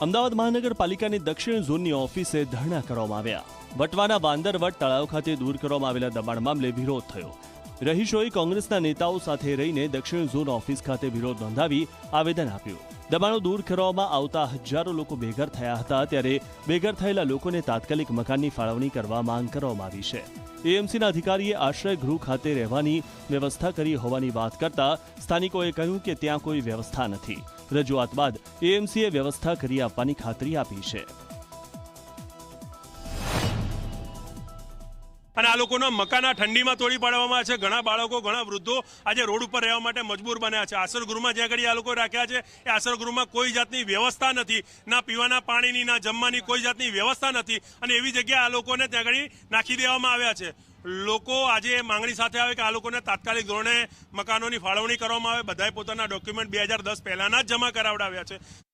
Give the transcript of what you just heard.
અમદાવાદ મહાનગરપાલિકાની દક્ષિણ ઝોનની ઓફિસે ધરણા કરવામાં આવ્યા. વટવાના બાંદરવટ તળાવ ખાતે દૂર કરવામાં આવેલા દબાણ મામલે વિરોધ થયો. રહીશોએ કોંગ્રેસના નેતાઓ સાથે રહીને દક્ષિણ ઝોન ઓફિસ ખાતે વિરોધ નોંધાવી આવેદન આપ્યું. દબાણો દૂર કરવામાં આવતા હજારો લોકો બેઘર થયા હતા ત્યારે બેઘર થયેલા લોકોને તાત્કાલિક મકાનની ફાળવણી કરવા માંગ કરવામાં આવી છે. એએમસીના અધિકારીએ આશ્રય ગૃહ ખાતે રહેવાની વ્યવસ્થા કરી હોવાની વાત કરતા સ્થાનિકોએ કહ્યું કે ત્યાં કોઈ વ્યવસ્થા નથી. રજૂઆત બાદ એએમસીએ વ્યવસ્થા કરી આપવાની ખાતરી આપી છે. અને આ લોકોના મકાના ઠંડીમાં તોડી પાડવામાં છે. ઘણા બાળકો, ઘણા વૃદ્ધો આજે રોડ ઉપર રહેવા માટે મજબૂર બન્યા છે. આશ્રયગૃહમાં જ્યાં ઘડી આ લોકો રાખ્યા છે, એ આશ્રયગૃહમાં કોઈ જાતની વ્યવસ્થા નથી. ના પીવાના પાણીની, ના જમવાની કોઈ જાતની વ્યવસ્થા નથી. અને એવી જગ્યાએ આ લોકોને ત્યાં ઘડી નાખી દેવામાં આવ્યા છે. લોકો આજે માંગણી સાથે આવે કે આ લોકોને તાત્કાલિક ધોરણે મકાનોની ફાળવણી કરવામાં આવે. બધાએ પોતાના ડોક્યુમેન્ટ બે હજાર દસ પહેલાંના જ જમા કરાવડાવ્યા છે.